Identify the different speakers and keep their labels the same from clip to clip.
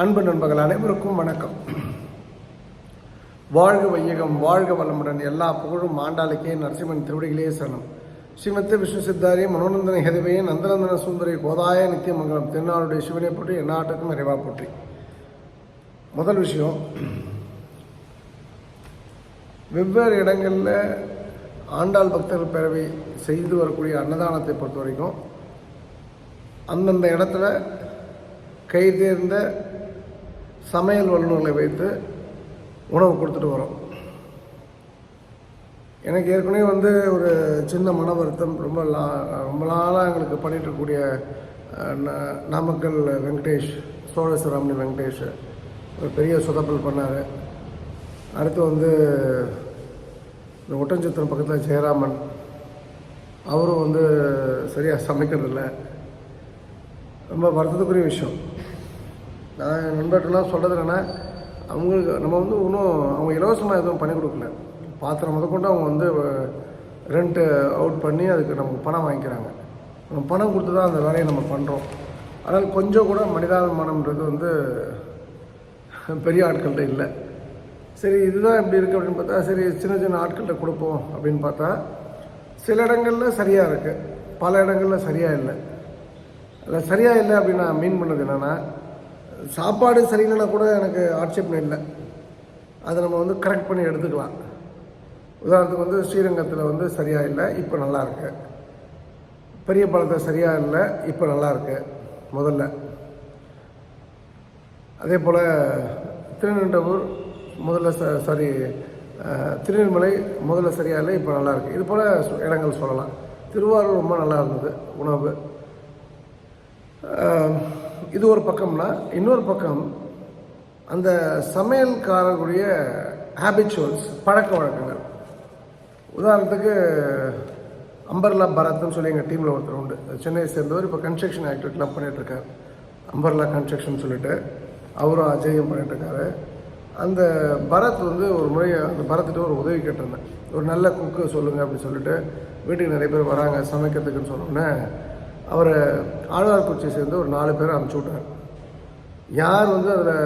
Speaker 1: அன்பு நண்பர்கள் அனைவருக்கும் வணக்கம். வாழ்க வையகம் வாழ்க வளமுடன் எல்லா புகழும் ஆண்டாளுக்கே நரசிம்மன் திருவடிகளே சரணம். ஸ்ரீமத்த விஷ்ணு சித்தாரி மனோநந்தன ஹெதவே நந்தநந்தன சுந்தரி கோதாய நித்தியமங்கலம் திருநாளுடைய சிவனை போற்றி எந்நாட்டுக்கும் நிறைவா போற்றி. முதல் விஷயம் வெவ்வேறு இடங்களில் ஆண்டாள் பக்தர்கள் பேரவை செய்து வரக்கூடிய அன்னதானத்தை பொறுத்த வரைக்கும் அந்தந்த இடத்துல கை தேர்ந்த சமையல் வல்லுநர்களை வைத்து உணவு கொடுத்துட்டு வரோம். எனக்கு ஏற்கனவே வந்து ஒரு சின்ன மன வருத்தம் ரொம்ப லா ரொம்ப நாளாக எங்களுக்கு பண்ணிட்டுருக்கக்கூடிய நாமக்கல் வெங்கடேஷ் சோழசுராமணி வெங்கடேஷ் ஒரு பெரிய சொதப்பல் பண்ணார். அடுத்து வந்து இந்த ஒட்டஞ்சத்திரம் பக்கத்தில் ஜெயராமன் அவரும் வந்து சரியாக சமைக்கிறதில்ல. ரொம்ப வருத்தத்துக்குரிய விஷயம். நான் நண்பர்கள்லாம் சொல்கிறது என்னென்னா அவங்களுக்கு நம்ம வந்து இன்னும் அவங்க இலவசமாக எதுவும் பண்ணி கொடுக்கல. பாத்திரம் முதற்கொண்டு அவங்க வந்து ரெண்ட்டு அவுட் பண்ணி அதுக்கு நமக்கு பணம் வாங்கிக்கிறாங்க. நம்ம பணம் கொடுத்து தான் அந்த வேலையை நம்ம பண்ணுறோம் ஆனால் கொஞ்சம் கூட மனிதாபிமானம்ன்றது வந்து பெரிய ஆட்கள்கிட்ட இல்லை. சரி இதுதான் எப்படி இருக்குது அப்படின்னு பார்த்தா சரி சின்ன சின்ன ஆட்கள்கிட்ட கொடுப்போம் அப்படின்னு பார்த்தா சில இடங்களில் சரியாக இருக்குது பல இடங்களில் சரியாக இல்லை. அதில் சரியாக இல்லை அப்படின்னு நான் மீன் பண்ணது என்னென்னா சாப்பாடு சரியில்லைன்னா கூட எனக்கு ஆட்சேபனை இல்லை. அதை நம்ம வந்து கரெக்ட் பண்ணி எடுத்துக்கலாம். உதாரணத்துக்கு வந்து ஸ்ரீரங்கத்தில் வந்து சரியாக இல்லை இப்போ நல்லா இருக்கு. பெரிய பழத்தில் சரியாக இல்லை இப்போ நல்லா இருக்கு. முதல்ல. அதே போல் திருநெண்டபூர் முதல்ல ச சாரி திருநெல்மலை முதல்ல சரியாக இல்லை இப்போ நல்லா இருக்கு. இது போல் இடங்கள் சொல்லலாம். திருவாரூர் ரொம்ப நல்லா இருந்தது உணவு. இது ஒரு பக்கம்னா இன்னொரு பக்கம் அந்த சமையல்காரர்களுடைய ஹேபிச்சுவல்ஸ் பழக்க வழக்கங்கள். உதாரணத்துக்கு அம்பர்லா பரத்னு சொல்லி எங்கள் டீமில் ஒருத்தர் உண்டு. சென்னையை சேர்ந்தவர் இப்போ கன்ஸ்ட்ரக்ஷன் ஆக்டிவிட்டிலாம் பண்ணிகிட்ருக்கார் அம்பர்லா கன்ஸ்ட்ரக்ஷன் சொல்லிட்டு அவரும் அஜயும் பண்ணிகிட்ருக்காரு அந்த பரத் வந்து ஒரு முறை அந்த பரத்துட்டு ஒரு உதவி கேட்டிருந்தேன். ஒரு நல்ல குக்கு சொல்லுங்கள் அப்படின்னு சொல்லிட்டு வீட்டுக்கு நிறைய பேர் வராங்க சமைக்கிறதுக்குன்னு சொன்னோன்னே அவரை ஆழ்வார்குறிச்சியை சேர்ந்து ஒரு நாலு பேரை அனுப்பிச்சி விட்டார். யார் வந்து அதில்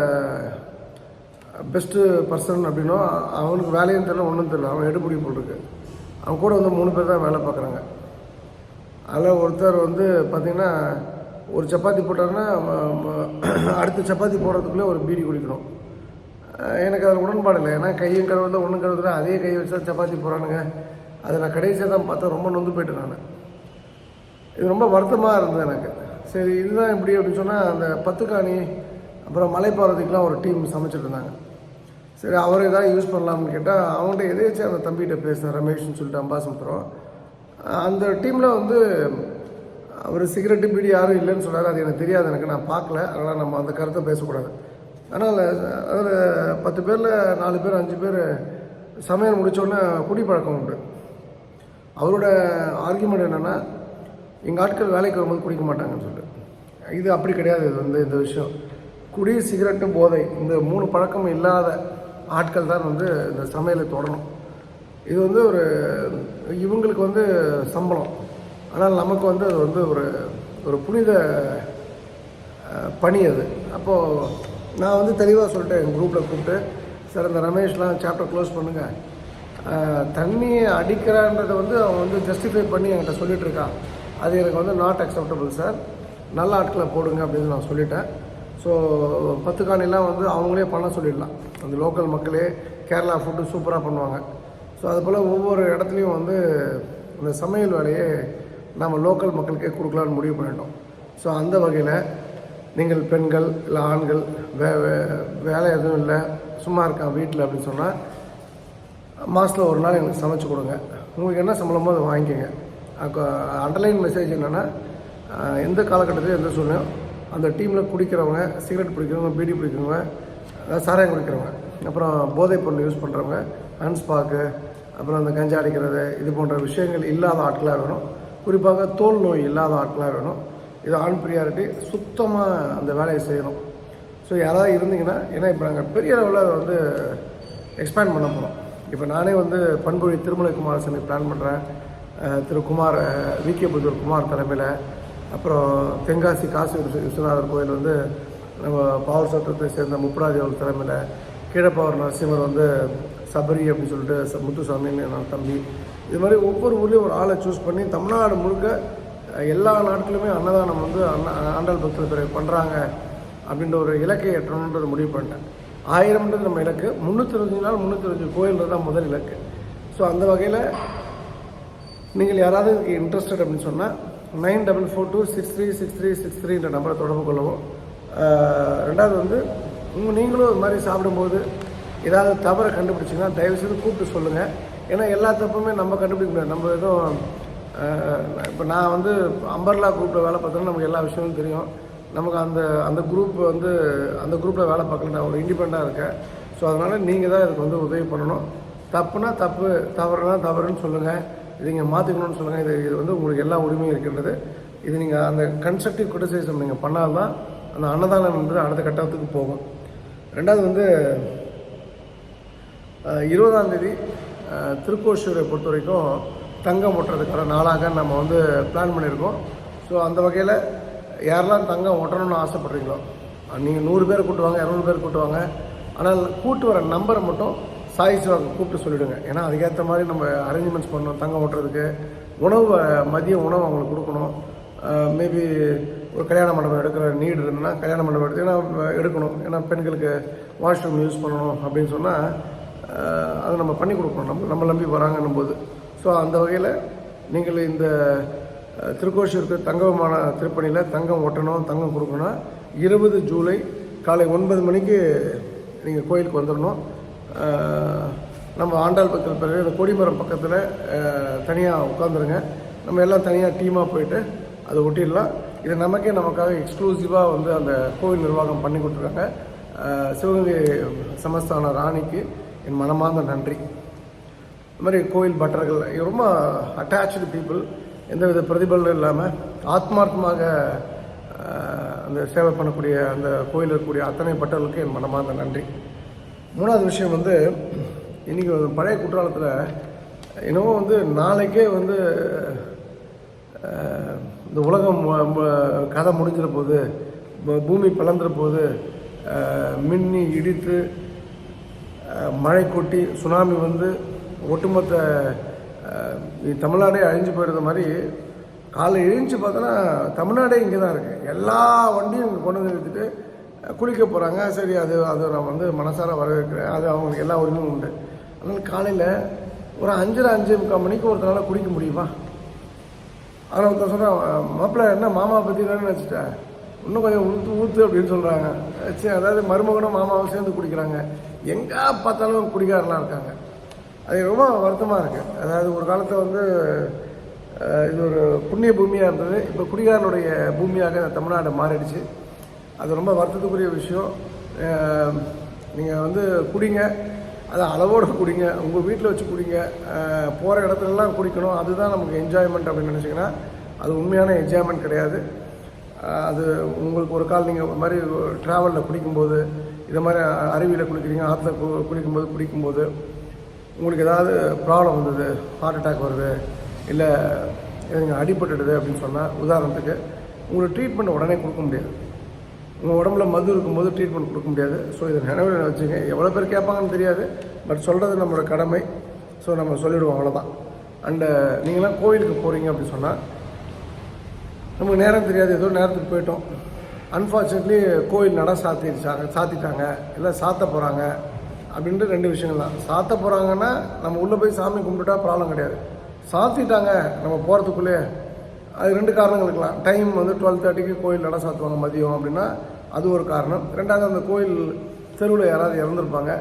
Speaker 1: பெஸ்ட்டு பர்சன் அப்படின்னோ அவனுக்கு வேலையும் தெரியல ஒன்றும் தெரியல. அவன் எடுபடி போட்டிருக்கு. அவன் கூட வந்து மூணு பேர் தான் வேலை பார்க்குறாங்க. அதில் ஒருத்தர் வந்து பார்த்திங்கன்னா ஒரு சப்பாத்தி போட்டாருன்னா அடுத்த சப்பாத்தி போடுறதுக்குள்ளே ஒரு பீடி குடிக்கணும். எனக்கு அதில் உடன்பாடு இல்லை. ஏன்னா கையும் கழுவுல ஒன்றும் கழுவுல அதே கையை வச்சு தான் சப்பாத்தி போடுறானுங்க. அதை நான் கடைசியாக தான் பார்த்தா ரொம்ப நொந்து போயிட்டேன் நான். இது ரொம்ப வருத்தமாக இருந்தது எனக்கு. சரி இதுதான் இப்படி அப்படின்னு சொன்னால் அந்த பத்துக்காணி அப்புறம் மலைப்பாறதுக்கெலாம் ஒரு டீம் சமைச்சிட்டு இருந்தாங்க. சரி அவர் ஏதாவது யூஸ் பண்ணலாம்னு கேட்டால் அவங்கள்ட்ட எதேச்சும் அந்த தம்பிகிட்ட பேசினேன் ரமேஷ்னு சொல்லிட்டு அம்பாசமுத்திரம் அந்த டீமில் வந்து அவர் சிகரெட்டு பீடி யாரும் இல்லைன்னு சொன்னார். அது எனக்கு தெரியாது எனக்கு நான் பார்க்கல. அதனால் நம்ம அந்த கருத்தை பேசக்கூடாது. ஆனால் அதில் பத்து பேரில் நாலு பேர் அஞ்சு பேர் சமையல் முடித்தோடனே குடிப்பழக்கம் உண்டு. அவரோட ஆர்கியூமெண்ட் என்னென்னா எங்கள் ஆட்கள் வேலைக்கு வரும்போது குடிக்க மாட்டாங்கன்னு சொல்லிட்டு. இது அப்படி கிடையாது இது வந்து இந்த விஷயம். குடி சிகரெட்டு போதை இந்த மூணு பழக்கம் இல்லாத ஆட்கள் தான் வந்து இந்த சமையலை தொடரும். இது வந்து ஒரு இவங்களுக்கு வந்து சம்பளம். ஆனால் நமக்கு வந்து அது வந்து ஒரு ஒரு புனித பணி அது. அப்போது நான் வந்து தெளிவாக சொல்லிட்டேன் எங்கள் குரூப்பில் கூப்பிட்டு சார் இந்த ரமேஷ்லாம் சாப்டர் க்ளோஸ் பண்ணுங்கள் தண்ணியை அடிக்கிறான்றதை வந்து அவன் வந்து ஜஸ்டிஃபை பண்ணி என்கிட்ட சொல்லிட்டு இருக்கான். அது எனக்கு வந்து நாட் அக்செப்டபுள் சார் நல்ல ஆட்களை போடுங்க அப்படின்னு நான் சொல்லிட்டேன். ஸோ பத்து காணிலாம் வந்து அவங்களே பண்ண சொல்லிடலாம். அந்த லோக்கல் மக்களே கேரளா ஃபுட்டு சூப்பராக பண்ணுவாங்க. ஸோ அது போல் ஒவ்வொரு இடத்துலையும் வந்து இந்த சமையல் வேலையை நம்ம லோக்கல் மக்களுக்கே கொடுக்கலான்னு முடிவு பண்ணிட்டோம். ஸோ அந்த வகையில் நீங்கள் பெண்கள் இல்லை ஆண்கள் வே வேலை எதுவும் இல்லை சும்மா இருக்கான் வீட்டில் அப்படின்னு சொன்னால் மாதத்தில் ஒரு நாள் எங்களுக்கு சமைச்சு கொடுங்க. உங்களுக்கு என்ன சம்பளமோ அதை வாங்கிக்கோங்க. அண்டர்லைன் மெசேஜ் என்னென்னா எந்த காலகட்டத்தில் எந்த சூழ்நிலையோ அந்த டீமில் குடிக்கிறவங்க சிகரெட் பிடிக்கிறவங்க பீடி பிடிக்கிறவங்க அதாவது சாராயம் குடிக்கிறவங்க அப்புறம் போதைப் பொருள் யூஸ் பண்ணுறவங்க ஹன்ஸ்பாக்கு அப்புறம் அந்த கஞ்சா அடிக்கிறது இது போன்ற விஷயங்கள் இல்லாத ஆட்களாக வேணும். குறிப்பாக தோல் நோய் இல்லாத ஆட்களாக வேணும். இது ஆண் ப்ரியாரிட்டி சுத்தமாக அந்த வேலையை செய்யணும். ஸோ யாராவது இருந்தீங்கன்னா ஏன்னா இப்போ நாங்கள் பெரிய லெவலில் அதை வந்து எக்ஸ்பேண்ட் பண்ண போகிறோம் இப்போ நானே வந்து பண்புழி திருமலை குமாரசாமி பிளான் பண்ணுறேன் திரு குமார் வி. கே. புதூர் குமார் தலைமையில் அப்புறம் தென்காசி காசி விஸ்வநாதர் கோயில் வந்து நம்ம பாவர் சட்டத்தை சேர்ந்த முப்படாதி அவர்கள் தலைமையில் கீழப்பாவர் நரசிம்மர் வந்து சபரி அப்படின்னு சொல்லிட்டு ச- முத்துசாமின்னு தம்பி. இது மாதிரி ஒவ்வொரு ஊர்லேயும் ஒரு ஆளை சூஸ் பண்ணி தமிழ்நாடு முழுக்க எல்லா நாட்களுமே அன்னதானம் வந்து அண்ணா ஆண்டாள் பக்தர் பிறகு பண்ணுறாங்க அப்படின்ற ஒரு இலக்கை எட்டணுன்றது முடிவு பண்ணிட்டேன். ஆயிரம்ன்றது நம்ம இலக்கு முந்நூற்றி நாள் முந்நூற்றி கோயில்ன்றது தான் முதல் இலக்கு. ஸோ அந்த வகையில் நீங்கள் யாராவது இதுக்கு இன்ட்ரெஸ்டட் அப்படின்னு சொன்னால் nine double four two six three six three six த்ரீன்ற நம்பரை தொடர்பு கொள்ளவும். ரெண்டாவது வந்து உங்கள் நீங்களும் இது மாதிரி சாப்பிடும்போது ஏதாவது தவறை கண்டுபிடிச்சிங்கன்னா தயவுசெய்து கூப்பிட்டு சொல்லுங்கள் ஏன்னா எல்லா தப்புமே நம்ம கண்டுபிடிக்க முடியாது. நம்ம எதுவும் இப்போ நான் வந்து அம்பர்லா குரூப்பில் வேலை பார்த்தோன்னா நமக்கு எல்லா விஷயமும் தெரியும். நமக்கு அந்த அந்த குரூப் வந்து அந்த குரூப்பில் வேலை பார்க்கல. நான் ஒரு இண்டிபெண்ட்டாக இருக்கேன். ஸோ அதனால் நீங்கள் தான் இதுக்கு வந்து உதவி பண்ணணும். தப்புனா தப்பு தவறுனா தவறுன்னு சொல்லுங்கள் இது நீங்கள் மாற்றிக்கணும்னு சொல்லுங்கள் இது இது வந்து உங்களுக்கு எல்லா உரிமையும் இருக்கின்றது. இது நீங்கள் அந்த கன்ஸ்ட்ரக்டிவ் கிரிட்டிசிசம் நீங்கள் பண்ணால்தான் அந்த அன்னதானம் என்பது அடுத்த கட்டத்துக்கு போகும். ரெண்டாவது வந்து இருபதாம் தேதி திருக்கோஷூரை பொறுத்த வரைக்கும் தங்கம் ஒட்டுறதுக்கான நாளாக நம்ம வந்து பிளான் பண்ணியிருக்கோம். ஸோ அந்த வகையில் யாரெல்லாம் தங்கம் ஒட்டணும்னு ஆசைப்படுறீங்களோ நீங்கள் நூறு பேர் கூட்டுவாங்க இரநூறு பேர் கூட்டுவாங்க. ஆனால் கூட்டு வர நம்பரை மட்டும் சாய் சிவாக்கு கூப்பிட்டு சொல்லிவிடுங்க ஏன்னா அதுக்கேற்ற மாதிரி நம்ம அரேஞ்ச்மெண்ட்ஸ் பண்ணணும் தங்கம் ஓட்டுறதுக்கு. உணவு மதிய உணவு அவங்களுக்கு கொடுக்கணும். மேபி ஒரு கல்யாண மண்டபம் எடுக்கிற நீடு இருந்ததுன்னா கல்யாண மண்டபம் எடுத்து ஏன்னா எடுக்கணும். ஏன்னா பெண்களுக்கு வாஷ்ரூம் யூஸ் பண்ணணும் அப்படின்னு சொன்னால் அதை நம்ம பண்ணி கொடுக்கணும். நம்ம நம்ம நம்பி வராங்கன்னும் போது ஸோ அந்த வகையில் நீங்கள் இந்த திருக்கோஷூருக்கு தங்கமான திருப்பணியில் தங்கம் ஒட்டணும் தங்கம் கொடுக்கணும். இருபது ஜூலை காலை ஒன்பது மணிக்கு நீங்கள் கோயிலுக்கு வந்துடணும் நம்ம ஆண்டாள் பக்கத்தில் பிறகு இந்த கொடிமரம் பக்கத்தில் தனியாக உட்காந்துருங்க நம்ம எல்லாம் தனியாக டீமாக போயிட்டு அதை ஒட்டிடலாம். இது நமக்கே நமக்காக எக்ஸ்க்ளூசிவாக வந்து அந்த கோவில் நிர்வாகம் பண்ணி கொடுத்துருக்காங்க. சிவகங்கை சமஸ்தான ராணிக்கு என் மனமார்ந்த நன்றி. இந்த மாதிரி கோயில் பட்டர்கள் ரொம்ப அட்டாச்சு பீப்புள் எந்தவித பிரதிபலனும் இல்லாமல் ஆத்மார்த்தமாக அந்த சேவை பண்ணக்கூடிய அந்த கோயில் இருக்கக்கூடிய அத்தனை பட்டர்களுக்கு என் மனமார்ந்த நன்றி. மூணாவது விஷயம் வந்து இன்றைக்கி பழைய குற்றாலத்தில் என்னவோ வந்து நாளைக்கே வந்து இந்த உலகம் கதை முடிஞ்சிட போகுது பூமி பிளந்துற போது மின்னி இடித்து மழை கொட்டி சுனாமி வந்து ஒட்டுமொத்த தமிழ்நாடே அழிஞ்சு போயிடுற மாதிரி காலை எழுந்துச்சு பார்த்தோன்னா தமிழ்நாடே இங்கே தான் இருக்குது எல்லா வண்டியும் இங்கே கொண்டு வந்து நிறுத்திட்டு குளிக்க போகிறாங்க சரி அது அது நான் வந்து மனசார வரவேற்கிறேன். அது அவங்களுக்கு எல்லா உரிமையும் உண்டு. அதனால் காலையில் ஒரு அஞ்சரை அஞ்சு முக்கால் மணிக்கு ஒருத்தனால குடிக்க முடியுமா? ஆனால் ஒருத்தர் சொன்னால் மாப்பிள்ளை என்ன மாமா பற்றி என்ன நினச்சிட்டேன் இன்னும் கொஞ்சம் ஊற்று ஊற்று அப்படின்னு சொல்கிறாங்க சரி அதாவது மருமகனும் மாமாவும் சேர்ந்து குடிக்கிறாங்க. எங்கே பார்த்தாலும் குடிகாரெலாம் இருக்காங்க. அது ரொம்ப வருத்தமாக இருக்குது அதாவது ஒரு காலத்தில் வந்து இது ஒரு புண்ணிய பூமியாக இருந்தது. இப்போ குடிகாரனுடைய பூமியாக தமிழ்நாடு மாறிடுச்சு. அது ரொம்ப வருத்தத்துக்குரிய விஷயம். நீங்கள் வந்து குடிங்க. அதை அளவோடு குடிங்க. உங்கள் வீட்டில் வச்சு குடிங்க. போகிற இடத்துலலாம் குடிக்கணும். அதுதான் நமக்கு என்ஜாய்மெண்ட் அப்படின்னு நினச்சிங்கன்னா அது உண்மையான என்ஜாய்மெண்ட் கிடையாது. அது உங்களுக்கு ஒரு கால் நீங்கள் மாதிரி ட்ராவலில் குடிக்கும்போது இதை மாதிரி அருவியில் குளிக்கிறீங்க ஆற்றுல கு குளிக்கும்போது குடிக்கும்போது உங்களுக்கு ஏதாவது ப்ராப்ளம் வந்தது ஹார்ட் அட்டாக் வருது இல்லை நீங்கள் அடிபட்டுடுது அப்படின்னு சொன்னால் உதாரணத்துக்கு உங்களுக்கு ட்ரீட்மெண்ட் உடனே கொடுக்க முடியாது. உங்கள் உடம்புல மது இருக்கும்போது ட்ரீட்மெண்ட் கொடுக்க முடியாது. ஸோ இதை நினைவில் வச்சுங்க. எவ்வளோ பேர் கேட்பாங்கன்னு தெரியாது. பட் சொல்கிறது நம்மளோட கடமை. ஸோ நம்ம சொல்லிவிடுவோம் அவ்வளோதான் அண்டு நீங்களாம் கோயிலுக்கு போகிறீங்க அப்படின்னு சொன்னால் நமக்கு நேரம் தெரியாது. ஏதோ நேரத்துக்கு போயிட்டோம். அன்ஃபார்ச்சுனேட்லி கோயில் நட சாத்திடுச்சாங்க சாத்திட்டாங்க. இல்லை சாத்த போகிறாங்க அப்படின்ட்டு ரெண்டு விஷயங்கள் தான். சாத்த போகிறாங்கன்னா நம்ம உள்ளே போய் சாமி கும்பிட்டுட்டா ப்ராப்ளம் கிடையாது. சாத்திட்டாங்க. நம்ம போகிறதுக்குள்ளேயே அது ரெண்டு காரணங்கள் இருக்கலாம். டைம் வந்து டுவெல் தேர்ட்டிக்கு கோயில் நட சாத்துவாங்க மதியம் அப்படின்னா அது ஒரு காரணம். ரெண்டாவது அந்த கோயில் தெருவில் யாராவது இறந்துருப்பாங்க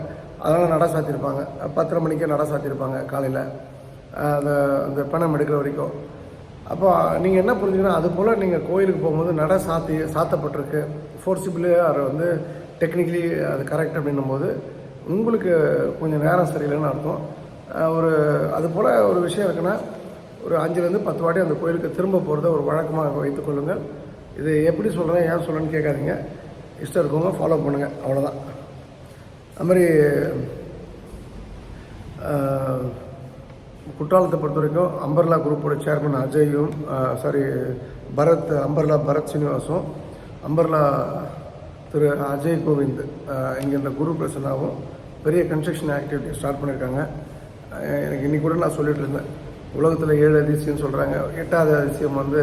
Speaker 1: அதனால் நட சாத்தியிருப்பாங்க பத்தரை மணிக்கே நட சாத்தியிருப்பாங்க காலையில். அந்த அந்த பணம் எடுக்கிற வரைக்கும். அப்போ நீங்கள் என்ன புரிஞ்சுக்கணும்? அது போல் நீங்கள் கோயிலுக்கு போகும்போது நட சாத்தி சாத்தப்பட்டிருக்கு. ஃபோர்சிபிளி அது வந்து டெக்னிக்கலி அது கரெக்ட் அப்படின்னும் போது உங்களுக்கு கொஞ்சம் நேரம் சரியில்லைன்னு அர்த்தம். ஒரு அது போல் ஒரு விஷயம் இருக்குன்னா ஒரு அஞ்சுலேருந்து பத்து வாட்டி அந்த கோயிலுக்கு திரும்ப போகிறத ஒரு வழக்கமாக வைத்துக்கொள்ளுங்கள் இது எப்படி சொல்கிறேன் ஏன் சொல்கிறேன்னு கேட்காதீங்க. இஷ்டம் இருக்கவங்க ஃபாலோ பண்ணுங்கள் அவ்வளோதான் அது மாதிரி குற்றாலத்தை பொறுத்த வரைக்கும் அம்பர்லா குரூப்போட சேர்மன் அஜயும் சாரி பரத் அம்பர்லா பரத் சீனிவாசும் அம்பர்லா திரு அஜய் கோவிந்த் இங்கே இந்த குரு பிரசனாவும் பெரிய கன்ஸ்ட்ரக்ஷன் ஆக்டிவிட்டி ஸ்டார்ட் பண்ணியிருக்காங்க எனக்கு இன்னைக்கு கூட நான் சொல்லிட்டு இருந்தேன். உலகத்தில் ஏழு அதிசயம் சொல்கிறாங்க எட்டாவது அதிசயம் வந்து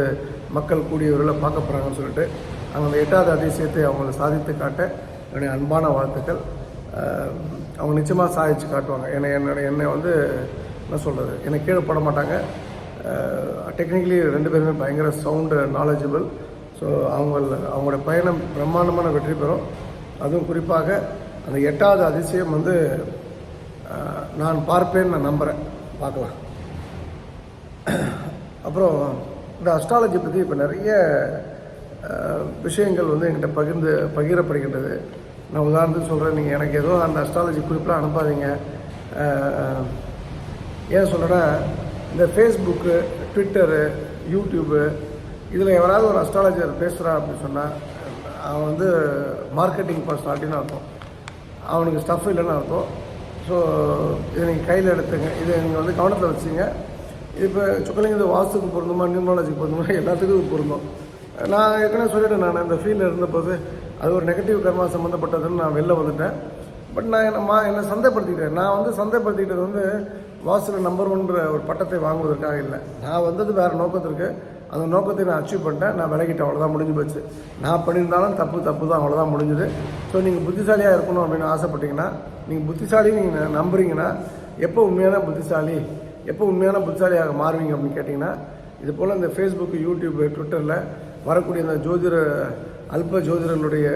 Speaker 1: மக்கள் கூடிய பார்க்க போகிறாங்கன்னு சொல்லிட்டு அவங்க அந்த எட்டாவது அதிசயத்தை அவங்களை சாதித்து காட்ட என்னுடைய அன்பான வாழ்த்துக்கள். அவங்க நிச்சயமாக சாதித்து காட்டுவாங்க. என்னை என்னோட என்னை வந்து என்ன சொல்கிறது என்னை கீழே போட மாட்டாங்க. டெக்னிக்கலி ரெண்டு பேருமே பயங்கர சவுண்டு நாலேஜபிள் ஸோ அவங்க அவங்களோட பயணம் பிரம்மாண்டமான வெற்றி பெறும். அதுவும் குறிப்பாக அந்த எட்டாவது அதிசயம் வந்து நான் பார்ப்பேன்னு நான் நம்புகிறேன் பார்க்கலாம். அப்புறம் இந்த அஸ்ட்ராலஜி பற்றி இப்போ நிறைய விஷயங்கள் வந்து என்கிட்ட பகிர்ந்து பகிரப்படுகின்றது. நான் உதாரணத்துக்கு சொல்கிறேன் நீங்கள் எனக்கு ஏதோ அந்த அஸ்ட்ராலஜி குறிப்பெலாம் அனுப்பாதீங்க. ஏன் சொல்கிறேன்னா இந்த ஃபேஸ்புக்கு ட்விட்டரு யூடியூப்பு இதில் எவராவது ஒரு அஸ்ட்ராலஜர் பேசுகிறான் அப்படின்னு சொன்னால் அவன் வந்து மார்க்கெட்டிங் பர்சனாலிட்டின்னு அர்த்தம். அவனுக்கு ஸ்டஃப் இல்லைன்னு அர்த்தம். ஸோ இதை நீங்கள் கையில் எடுத்துங்க. இதை நீங்கள் வந்து கவனத்தில் வச்சுங்க. இப்போ சுக்கலிங்கத்தை வாஸ்துக்கு பொருந்துமா நியூமாலஜிக்கு பொருந்துமா எல்லாத்துக்கும் இது பொருந்தும். நான் ஏற்கனவே சொல்லிட்டேன் நான் இந்த ஃபீல்டில் இருந்தபோது அது ஒரு நெகட்டிவ் கர்மா சம்மந்தப்பட்டதுன்னு நான் வெளில வந்துட்டேன். பட் நான் என்ன மா என்னை சந்தைப்படுத்திக்கிட்டேன் நான் வந்து சந்தைப்படுத்திக்கிட்டது வந்து வாஸ்துல நம்பர் ஒன்ற ஒரு பட்டத்தை வாங்குவதற்காக இல்லை. நான் வந்தது வேறு நோக்கத்திற்கு. அந்த நோக்கத்தை நான் அச்சீவ் பண்ணிட்டேன். நான் விலகிட்டேன். அவ்வளோதான் முடிஞ்சு போச்சு. நான் பண்ணியிருந்தாலும் தப்பு தப்பு தான் அவ்வளோதான் முடிஞ்சுது. ஸோ நீங்கள் புத்திசாலியாக இருக்கணும் அப்படின்னு ஆசைப்பட்டீங்கன்னா நீங்கள் புத்திசாலி நீங்கள் நம்புறீங்கன்னா எப்போ உண்மையான புத்திசாலி? எப்போ உண்மையான புத்திசாலியாக மாறுவீங்க அப்படின்னு கேட்டிங்கன்னா இது போல் இந்த ஃபேஸ்புக்கு யூடியூப்பு ட்விட்டரில் வரக்கூடிய இந்த ஜோதிட அல்ப ஜோதிடர்களுடைய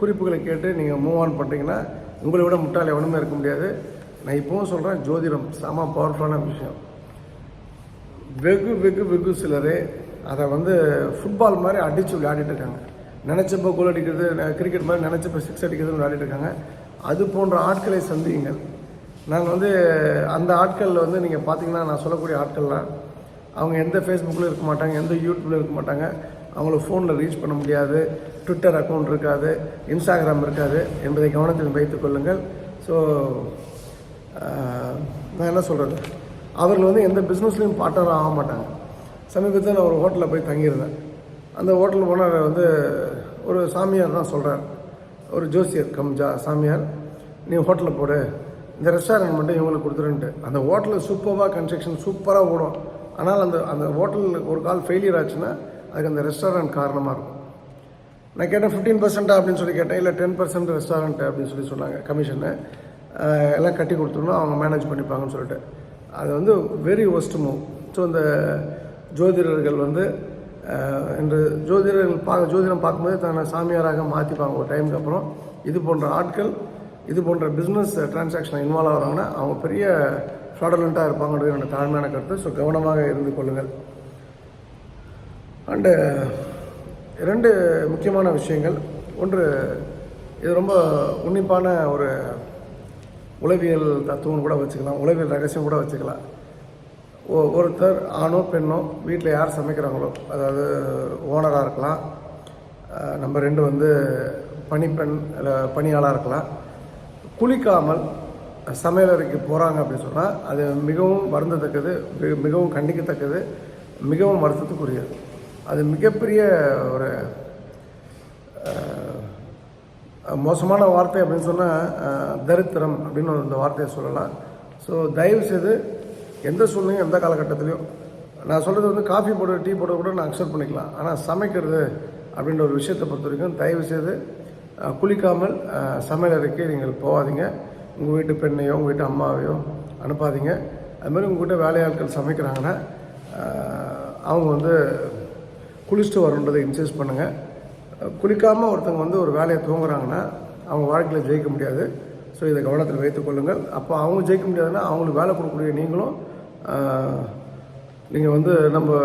Speaker 1: குறிப்புகளை கேட்டு நீங்கள் மூவ் ஆன் பண்ணிட்டீங்கன்னா உங்களை விட முட்டாளி எவனுமே இருக்க முடியாது. நான் இப்போவும் சொல்கிறேன் ஜோதிடம் செம பவர்ஃபுல்லான விஷயம். வெகு வெகு வெகு சிலரே அதை வந்து ஃபுட்பால் மாதிரி அடித்து விளையாடிட்டு இருக்காங்க. நினச்சப்போ கோல் அடிக்கிறது கிரிக்கெட் மாதிரி நினச்சப்போ சிக்ஸ் அடிக்கிறதுன்னு விளையாடிட்டு இருக்காங்க. அது போன்ற ஆட்களை சந்தியுங்கள். நாங்கள் வந்து அந்த ஆட்களில் வந்து நீங்கள் பார்த்தீங்கன்னா நான் சொல்லக்கூடிய ஆட்கள்லாம் அவங்க எந்த ஃபேஸ்புக்கில் இருக்க மாட்டாங்க எந்த யூடியூப்பில் இருக்க மாட்டாங்க. அவங்கள ஃபோனில் ரீச் பண்ண முடியாது ட்விட்டர் அக்கௌண்ட் இருக்காது இன்ஸ்டாகிராம் இருக்காது என்பதை கவனத்தில் வைத்துக் கொள்ளுங்கள். ஸோ நான் என்ன சொல்கிறது அவர்கள் வந்து எந்த பிஸ்னஸ்லையும் பார்ட்னர் ஆக மாட்டாங்க. சமீபத்தில் நான் ஒரு ஹோட்டலில் போய் தங்கியிருந்தேன். அந்த ஹோட்டல் ஓனர் வந்து ஒரு சாமியார் தான் சொல்கிறார் ஒரு ஜோசியர் கம் ஜா சாமியார் நீ ஹோட்டலில் போடு இந்த ரெஸ்டாரண்ட் மட்டும் இவங்களுக்கு கொடுத்துருன்ட்டு. அந்த ஹோட்டலில் சூப்பராக கன்ஸ்ட்ரக்ஷன் சூப்பராக ஓடும். ஆனால் அந்த அந்த ஹோட்டலில் ஒரு கால் ஃபெயிலியர் ஆச்சுன்னா அதுக்கு அந்த ரெஸ்டாரண்ட் காரணமாக இருக்கும். நான் கேட்டேன் ஃபிஃப்டீன் பர்சன்டா அப்படின்னு சொல்லி கேட்டேன். இல்லை டென் பர்சன்ட் ரெஸ்டாரண்ட் அப்படின்னு சொல்லி சொன்னாங்க கமிஷனு எல்லாம் கட்டி கொடுத்துருந்தோம் அவங்க மேனேஜ் பண்ணிப்பாங்கன்னு சொல்லிட்டு. அது வந்து வெரி ஒஸ்ட் மூவ் ஸோ இந்த ஜோதிடர்கள் வந்து என்று ஜோதிடர்கள் பார்க்க ஜோதிடம் பார்க்கும்போது தன்னை சாமியாராக மாற்றிப்பாங்க ஒரு டைமுக்கு அப்புறம். இது போன்ற ஆட்கள் இது போன்ற பிஸ்னஸ் டிரான்சாக்ஷன் இன்வால்வ் ஆகிறாங்கன்னா அவங்க பெரிய ஃப்ராடலண்ட்டாக இருப்பாங்கன்றது என்னோட தாழ்மையான கருத்து. ஸோ கவனமாக இருந்து கொள்ளுங்கள். அண்டு இரண்டு முக்கியமான விஷயங்கள். ஒன்று இது ரொம்ப உன்னிப்பான ஒரு உளவியல் தத்துவம் கூட வச்சுக்கலாம். உளவியல் ரகசியம் கூட வச்சுக்கலாம். ஒ- ஒருத்தர் ஆணோ பெண்ணோ வீட்டில் யார் சமைக்கிறாங்களோ அதாவது ஓனராக இருக்கலாம். நம்ம நம்பர் ரெண்டு வந்து பணிப்பெண் இல்லை பணியாளாக இருக்கலாம். குளிக்காமல் சமையலறைக்கு போகிறாங்க அப்படின்னு சொன்னால் அது மிகவும் வருந்தத்தக்கது மிக- மிகவும் கண்டிக்கத்தக்கது மிகவும் வருத்தத்துக்குரியது. அது மிகப்பெரிய ஒரு மோசமான வார்த்தை அப்படின்னு சொன்னால் தரித்திரம் அப்படின்னு ஒரு இந்த வார்த்தையை சொல்லலாம். ஸோ தயவு செய்து எந்த சூழ்நிலையும் எந்த காலகட்டத்திலையும் நான் சொல்கிறது வந்து காஃபி போட்டு டீ போட்டு கூட நான் அக்செப்ட் பண்ணிக்கலாம். ஆனால் சமைக்கிறது அப்படின்ற ஒரு விஷயத்தை பொறுத்த வரைக்கும் தயவு செய்து குளிக்காமல் சமையலறைக்கு நீங்கள் போகாதீங்க. உங்கள் வீட்டு பெண்ணையோ உங்கள் வீட்டு அம்மாவையோ அனுப்பாதீங்க. அதுமாதிரி உங்கள் வீட்டு வேலையாட்கள் சமைக்கிறாங்கன்னா அவங்க வந்து குளிச்சுட்டு வரணுன்றதை இன்சைஸ் பண்ணுங்கள் குளிக்காமல் ஒருத்தவங்க வந்து ஒரு வேலையை தூங்குறாங்கன்னா அவங்க வாழ்க்கையில் ஜெயிக்க முடியாது. ஸோ இதை கவனத்தில் வைத்துக் கொள்ளுங்கள். அப்போ அவங்க ஜெயிக்க முடியாதுன்னா அவங்களுக்கு வேலை கொடுக்கக்கூடிய நீங்களும் நீங்கள் வந்து நம்ம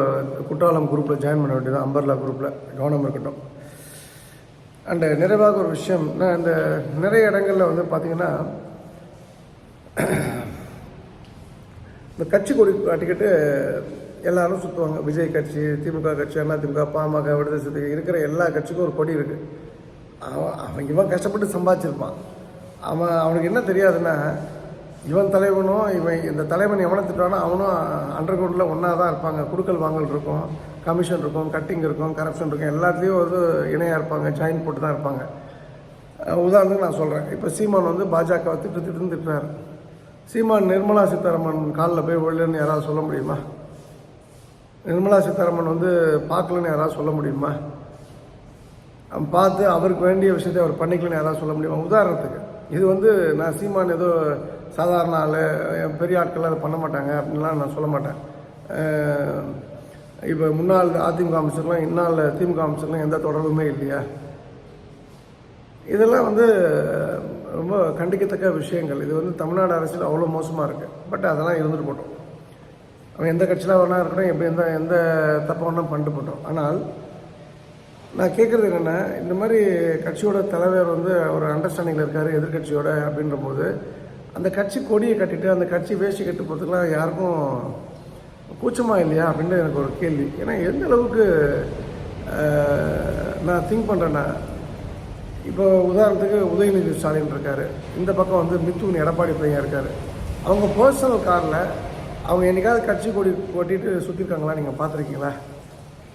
Speaker 1: குற்றாலம் குரூப்பில் ஜாயின் பண்ண வேண்டியது அம்பர்லா குரூப்பில் கவனம் இருக்கட்டும். அண்டு நிறைவாக ஒரு விஷயம் நான் இந்த நிறைய இடங்களில் வந்து பார்த்தீங்கன்னா இந்த கட்சி கொடி காட்டிக்கிட்டு எல்லாரும் சுற்றுவாங்க விஜய் கட்சி திமுக கட்சி அதிமுக பாமக விடுதலை சிறுத்தை இருக்கிற எல்லா கட்சிக்கும் ஒரு கொடி இருக்குது அவன் அவன் இவன் கஷ்டப்பட்டு சம்பாதிச்சிருப்பான். அவன் அவனுக்கு என்ன தெரியாதுன்னா இவன் தலைவனும் இவன் இந்த தலைவன் எவனை திட்டுவானோ அவனும் அண்டர் கிரவுண்டில் ஒன்றா தான் இருப்பாங்க. குடுக்கல் வாங்கல் இருக்கும். கமிஷன் இருக்கும் கட்டிங் இருக்கும் கரப்ஷன் இருக்கும் எல்லாத்துலேயும் வந்து இணையாக இருப்பாங்க ஜாயின் போட்டு தான் இருப்பாங்க உதாரணத்துக்கு நான் சொல்கிறேன் இப்போ சீமான் வந்து பாஜகவை திட்டு திட்டு திட்டுறாரு. சீமான் நிர்மலா சீதாராமன் காலில் போய் விழுன்னு யாராவது சொல்ல முடியுமா? நிர்மலா சீதாராமன் வந்து பார்க்கலன்னு யாராவது சொல்ல முடியுமா? பார்த்து அவருக்கு வேண்டிய விஷயத்தை அவர் பண்ணிக்கலன்னு யாராவது சொல்ல முடியுமா? உதாரணத்துக்கு இது வந்து நான் சீமான் ஏதோ சாதாரண ஆள் பெரிய ஆட்கள் அதை பண்ண மாட்டாங்க அப்படின்லாம் நான் சொல்ல மாட்டேன். இப்போ முன்னாள் அதிமுக அமைச்சர்லாம் இந்நாளில் திமுக அமைச்சர்லாம் எந்த தொடர்புமே இல்லையா? இதெல்லாம் வந்து ரொம்ப கண்டிக்கத்தக்க விஷயங்கள். இது வந்து தமிழ்நாடு அரசியல் அவ்வளோ மோசமாக இருக்குது பட் அதெல்லாம் இருந்துட்டு போட்டோம். அவன் எந்த கட்சியில் வேணா இருக்கட்டும் எப்படி எந்த எந்த தப்பு வேணால் பண்ணிட்டு போட்டோம். ஆனால் நான் கேட்குறது என்னென்னா இந்த மாதிரி கட்சியோட தலைவர் வந்து ஒரு அண்டர்ஸ்டாண்டிங்கில் இருக்கார் எதிர்கட்சியோட அப்படின்ற போது அந்த கட்சி கொடியை கட்டிட்டு அந்த கட்சி வேஷ்டி கட்டு போகிறதுக்குலாம் யாருக்கும் கூச்சமாக இல்லையா அப்படின்னு எனக்கு ஒரு கேள்வி. ஏன்னா எந்த அளவுக்கு நான் திங்க் பண்ணுறேன்னா இப்போ உதாரணத்துக்கு உதயநிதி ஸ்டாலின் இருக்கார். இந்த பக்கம் வந்து மித்துன் எடப்பாடி பையன் இருக்கார். அவங்க பர்சனல் காரில் அவங்க என்னைக்காவது கட்சி கொடி கொட்டிட்டு சுற்றிருக்காங்களா நீங்கள் பார்த்துருக்கீங்களா?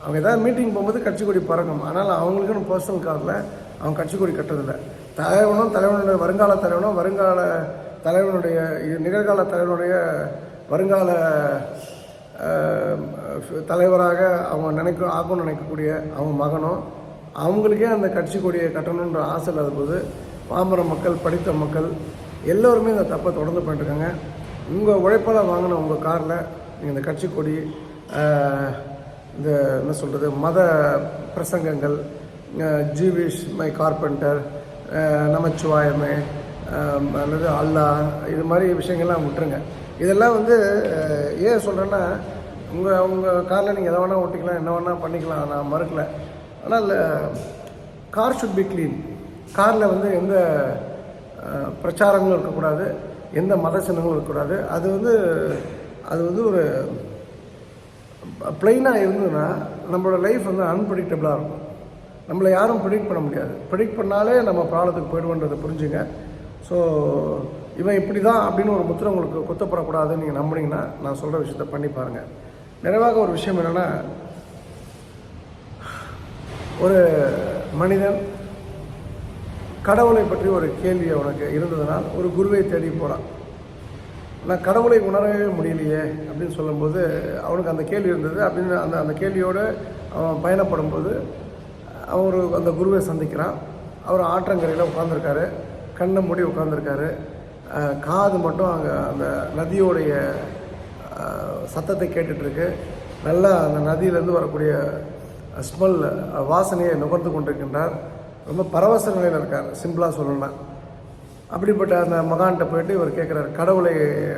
Speaker 1: அவங்க ஏதாவது மீட்டிங் போகும்போது கட்சி கொடி பறக்கும். ஆனால் அவங்களுக்குன்னு பர்சனல் காரில் அவங்க கட்சி கொடி கட்டுறதில்ல. தலைவனும் தலைவனுடைய வருங்கால தலைவனும் வருங்கால தலைவனுடைய நிகழ்கால தலைவனுடைய வருங்கால தலைவராக அவங்க நினைக்க ஆக்கணும்னு நினைக்கக்கூடிய அவங்க மகனும் அவங்களுக்கே அந்த கட்சி கொடியை கட்டணுன்ற ஆசை இல்லாத போது பாமர மக்கள் படித்த மக்கள் எல்லோருமே இந்த தப்பை தொடர்ந்து பண்ணிட்டுருக்காங்க. உங்கள் உழைப்பால் வாங்கின உங்கள் காரில் நீங்கள் இந்த கட்சி கொடி இந்த என்ன சொல்கிறது மத பிரசங்கங்கள் ஜீவிஷ் மை கார்பெண்டர் நமச்சிவாயமே அல்லது அல்லாஹ் இது மாதிரி விஷயங்கள்லாம் விட்டுருங்க. இதெல்லாம் வந்து ஏன் சொல்கிறேன்னா உங்கள் உங்கள் காரில் நீங்கள் எதை வேணால் ஓட்டிக்கலாம் என்ன வேணால் பண்ணிக்கலாம் நான் மறுக்கல. ஆனால் கார் ஷுட் பி க்ளீன் காரில் வந்து எந்த பிரச்சாரங்களும் இருக்கக்கூடாது எந்த மத சின்னங்களும் இருக்கக்கூடாது. அது வந்து அது வந்து ஒரு பிளெயினாக இருந்ததுன்னா நம்மளோட லைஃப் வந்து அன்பிரிடிக்டபிளாக இருக்கும். நம்மளை யாரும் ப்ரிடிக்ட் பண்ண முடியாது. ப்ரிடிக்ட் பண்ணாலே நம்ம ப்ராப்ளத்துக்கு போயிடுவோன்றதை புரிஞ்சுங்க. ஸோ இவன் இப்படி தான் அப்படின்னு ஒரு முத்திரை உங்களுக்கு குத்தப்படக்கூடாதுன்னு நீங்கள் நம்புனீங்கன்னா நான் சொல்கிற விஷயத்த பண்ணி பாருங்கள் நிறைவாக ஒரு விஷயம் என்னென்னா ஒரு மனிதன் கடவுளை பற்றி ஒரு கேள்வி அவனுக்கு இருந்ததுனால் ஒரு குருவை தேடி போகிறான் நான் கடவுளை உணரவே முடியலையே அப்படின்னு சொல்லும்போது அவனுக்கு அந்த கேள்வி இருந்தது. அப்படின்னு அந்த அந்த கேள்வியோடு அவன் பயணப்படும்போது அவர் அந்த குருவை சந்திக்கிறான். அவர் ஆற்றங்கரையில் உட்காந்துருக்காரு கண்ணை மூடி உட்காந்துருக்காரு காது மட்டும் அங்கே அந்த நதியோடைய சத்தத்தை கேட்டுட்ருக்கு. நல்லா அந்த நதியிலேருந்து வரக்கூடிய ஸ்மெல் வாசனையை நுகர்ந்து கொண்டிருக்கின்றார். ரொம்ப பரவச நிலையில் இருக்கார் சிம்பிளாக சொல்லணும்னா. அப்படிப்பட்ட அந்த மகான்கிட்ட போயிட்டு இவர் கேட்குறாரு கடவுளை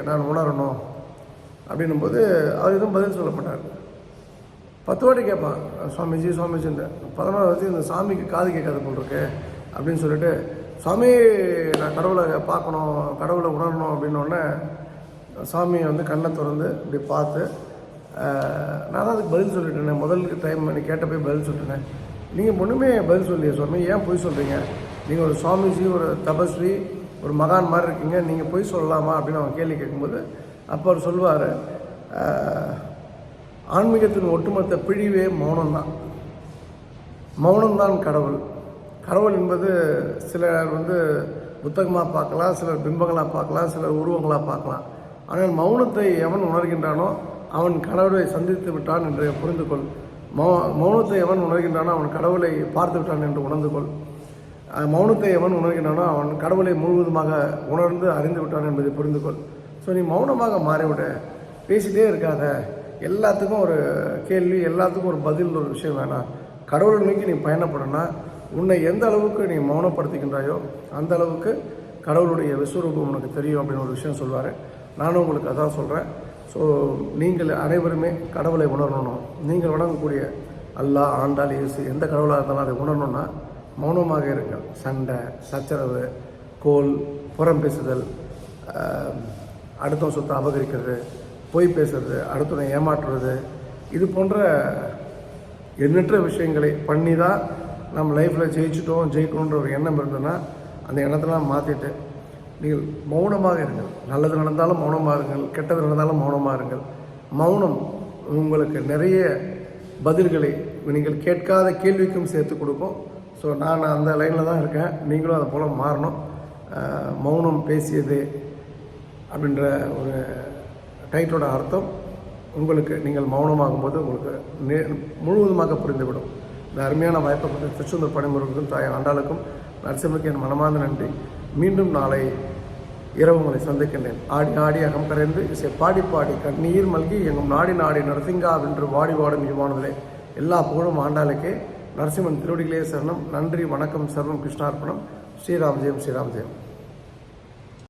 Speaker 1: நான் உணரணும். அப்படின்னும்போது அவர் எதுவும் பதில் சொல்ல மாட்டார். பத்து வாட்டி கேட்பான் சுவாமிஜி சுவாமிஜின்னு. பதினோரு வச்சு இந்த சாமிக்கு காது கேட்காது போல் இருக்கு. அப்படின்னு சொல்லிட்டு சாமி நான் கடவுளை பார்க்கணும் கடவுளை உணரணும் அப்படின்னோடனே சாமியை வந்து கண்ணை திறந்து இப்படி பார்த்து நான் தான் அதுக்கு பதில் சொல்லிட்டேனே முதல் டைம் நீ கேட்ட போய் பதில் சொல்லிட்டேன் நீங்கள் ஒன்றுமே பதில் சொல்லிய சுவாமி. ஏன் பொய் சொல்கிறீங்க நீங்கள் ஒரு சுவாமிஜி ஒரு தபஸ்வி ஒரு மகான் மாதிரி இருக்கீங்க. நீங்கள் பொய் சொல்லலாமா அப்படின்னு அவன் கேள்வி கேட்கும்போது அப்போ அவர் சொல்லுவார் ஆன்மீகத்தின் ஒட்டுமொத்த பிழிவே மௌனம்தான். மௌனம்தான் கடவுள். கடவுள் என்பது சிலர் வந்து புத்தகமாக பார்க்கலாம் சிலர் பிம்பங்களாக பார்க்கலாம் சிலர் உருவங்களாக பார்க்கலாம். ஆனால் மௌனத்தை எவன் உணர்கின்றானோ அவன் கடவுளை சந்தித்து விட்டான் என்று புரிந்து கொள் மௌ மௌனத்தை எவன் உணர்கின்றானோ அவன் கடவுளை பார்த்து விட்டான் என்று உணர்ந்து கொள் மௌனத்தை எவன் உணர்கின்றானோ அவன் கடவுளை முழுவதுமாக உணர்ந்து அறிந்து விட்டான் என்பதை புரிந்து கொள் ஸோ நீ மௌனமாக மாறிவிட. பேசிட்டே இருக்காத. எல்லாத்துக்கும் ஒரு கேள்வி எல்லாத்துக்கும் ஒரு பதில் ஒரு விஷயம் வேணாம். கடவுளை நோக்கி நீ பயணப்படனா உன்னை எந்த அளவுக்கு நீ மௌனப்படுத்திக்கின்றாயோ அந்த அளவுக்கு கடவுளுடைய விஸ்வரூபம் உனக்கு தெரியும் அப்படின்னு ஒரு விஷயம் சொல்வார். நானும் உங்களுக்கு அதான் சொல்கிறேன் ஸோ நீங்கள் அனைவருமே கடவுளை உணரணும். நீங்கள் வணங்கக்கூடிய அல்லாஹ் ஆண்டாள் இயேசு எந்த கடவுளாக இருந்தாலும் அதை உணரணும்னா மௌனமாக இருங்கள். சண்டை சச்சரவு கோல் புறம் பேசுதல் அடுத்தவன் சொத்தை அபகரிக்கிறது பொய் பேசுறது அடுத்தவனை ஏமாற்றுறது இது போன்ற எண்ணற்ற விஷயங்களை பண்ணி தான் நம்ம லைஃப்பில் ஜெயிச்சிட்டோம் ஜெயிக்கணுன்ற ஒரு எண்ணம் இருந்ததுன்னா அந்த எண்ணத்தெல்லாம் மாற்றிட்டு நீங்கள் மௌனமாக இருங்கள். நல்லது நடந்தாலும் மௌனமாக இருங்கள். கெட்டது நடந்தாலும் மௌனமாக இருங்கள். மௌனம் உங்களுக்கு நிறைய பதில்களை நீங்கள் கேட்காத கேள்விக்கும் சேர்த்து கொடுக்கும். ஸோ நான் அந்த லைனில் தான் இருக்கேன். நீங்களும் அதை போல் மாறணும். மௌனம் பேசியது அப்படின்ற ஒரு டைட்டோட அர்த்தம் உங்களுக்கு நீங்கள் மௌனமாகும்போது உங்களுக்கு நே முழுவதுமாக புரிந்துவிடும். இந்த அருமையான வாய்ப்பை கொடுத்து திருச்செந்தூர் பணிமுறைக்கும் தாய் ஆண்டாளுக்கும் நரசிம்மக்கு என் மனமார்ந்த நன்றி. மீண்டும் நாளை இரவு உங்களை சந்திக்கின்றேன். ஆடி ஆடி அகம் கரைந்து இசை பாடி பாடி கண்ணீர் மல்கி எங்கும் நாடி நாடி நரசிங்கா வென்று வாடி வாடும் யுவானதிலே எல்லா புகழும் ஆண்டாளுக்கே நரசிம்மன் திருவடிகளே சரணம். நன்றி வணக்கம் சர்வம் கிருஷ்ணார்ப்பணம். ஸ்ரீராம் ஜெயம் ஸ்ரீராம் ஜெயம்.